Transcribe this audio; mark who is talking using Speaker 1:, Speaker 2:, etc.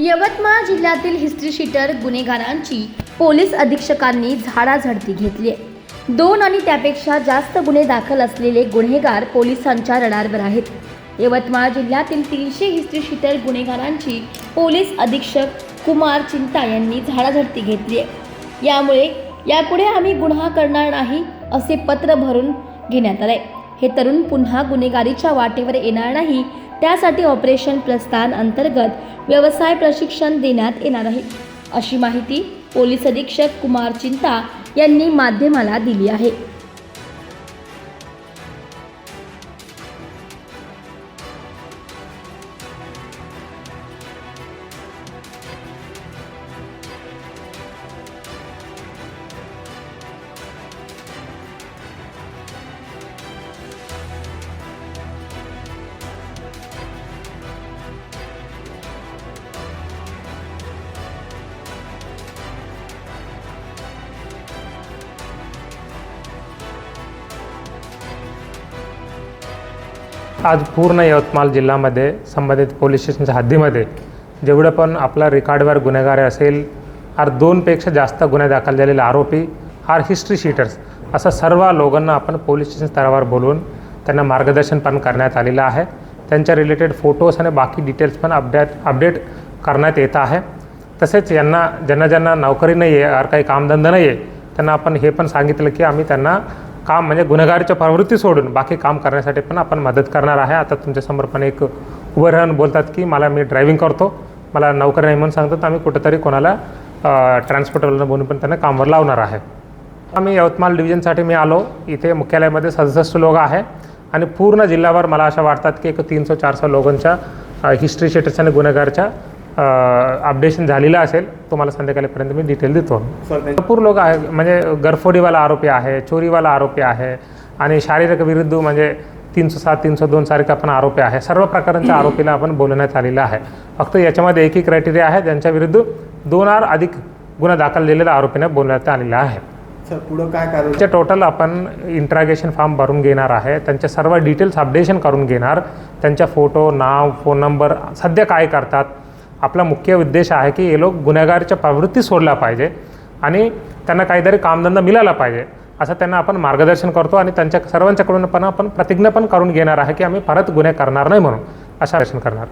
Speaker 1: यवतमाळ जिल्ह्यातील history sheeter गुन्हेगारांची police अधीक्षकांनी झाडाझडती घेतली दोन आणि त्यापेक्षा जास्त गुन्हे दाखल असलेले गुन्हेगार पोलिसांच्या रडारवर आहेत. यवतमाळ जिल्ह्यातील तीनशे हिस्ट्री शीटर गुन्हेगारांची पोलीस अधीक्षक कुमार चिंता यांनी झाडाझडती घेतली. आहे यामुळे यापुढे आम्ही गुन्हा करणार नाही असे पत्र भरून घेण्यात आले. हे तरुण पुन्हा गुन्हेगारीच्या वाटेवर येणार नाही त्यासाठी ऑपरेशन प्रस्थान अंतर्गत व्यवसाय प्रशिक्षण देण्यात येणार आहे अशी माहिती पोलीस अधीक्षक कुमार चिंता यांनी माध्यमाला दिली आहे.
Speaker 2: आज पूर्ण यवतमाळ जिल्ह्यामध्ये संबंधित पोलीस स्टेशनच्या हद्दीमध्ये जेवढं पण आपला रेकॉर्डवर गुन्हेगार असेल आर दोनपेक्षा जास्त गुन्हे दाखल झालेले आरोपी आर हिस्ट्री शीटर्स असं सर्व लोकांना आपण पोलीस स्टेशन स्तरावर बोलवून त्यांना मार्गदर्शन पण करण्यात आलेलं आहे. त्यांच्या रिलेटेड फोटोज आणि बाकी डिटेल्स पण अपडेट अपडेट करण्यात येत आहे. तसेच यांना ज्यांना ज्यांना नोकरी नाही आहे आर काही कामधंदा नाही आहे त्यांना आपण हे पण सांगितलं की आम्ही त्यांना काम म्हणजे गुन्हेगारीच्या प्रवृत्ती सोडून बाकी काम करण्यासाठी पण आपण मदत करणार आहे. आता तुमच्यासमोर पण एक उभं राहून बोलतात की मला मी ड्रायव्हिंग करतो. मला नोकरी नाही म्हणून सांगतात. आम्ही कुठेतरी कोणाला ट्रान्सपोर्टरला बोलून पण त्यांना कामावर लावणार आहे. आम्ही यवतमाळ डिव्हिजनसाठी मी आलो. इथे मुख्यालयामध्ये सदसष्ट लोक आहे. आणि पूर्ण जिल्ह्यावर मला अशा वाटतात की एक तीनशे चारशे लोकांच्या हिस्ट्री शेटर्स आणि गुन्हेगारच्या अपडेशन झालेलं असेल तुम्हाला संध्याकाळपर्यंत मी डिटेल देतो. भरपूर लोक आहे म्हणजे गरफोडीवाला आरोपी आहे चोरीवाला आरोपी आहे आणि शारीरिक विरुद्ध म्हणजे तीनशे सात तीनशे दोन सारखे आपण आरोपी आहे. सर्व प्रकारांच्या आरोपीला आपण बोलवण्यात आलेलं आहे. फक्त याच्यामध्ये एक एक क्रायटेरिया आहे ज्यांच्या विरुद्ध दोन आर अधिक गुन्हा दाखल झालेल्या आरोपींना बोलवण्यात आलेला आहे.
Speaker 3: सर पुढं काय कारवाई
Speaker 2: त्याचे टोटल आपण इंट्रागेशन फॉर्म भरून घेणार आहे. त्यांचे सर्व डिटेल्स अपडेशन करून घेणार. त्यांच्या फोटो नाव फोन नंबर सध्या काय करतात आपला मुख्य उद्देश आहे की हे लोक गुन्हेगारच्या प्रवृत्ती सोडला पाहिजे आणि त्यांना काहीतरी कामधंदा मिळाला पाहिजे असं त्यांना आपण मार्गदर्शन करतो आणि त्यांच्या सर्वांच्याकडून पण आपण प्रतिज्ञा पण करून घेणार आहे की आम्ही परत गुन्हे करणार नाही म्हणून अशा दर्शन करणार.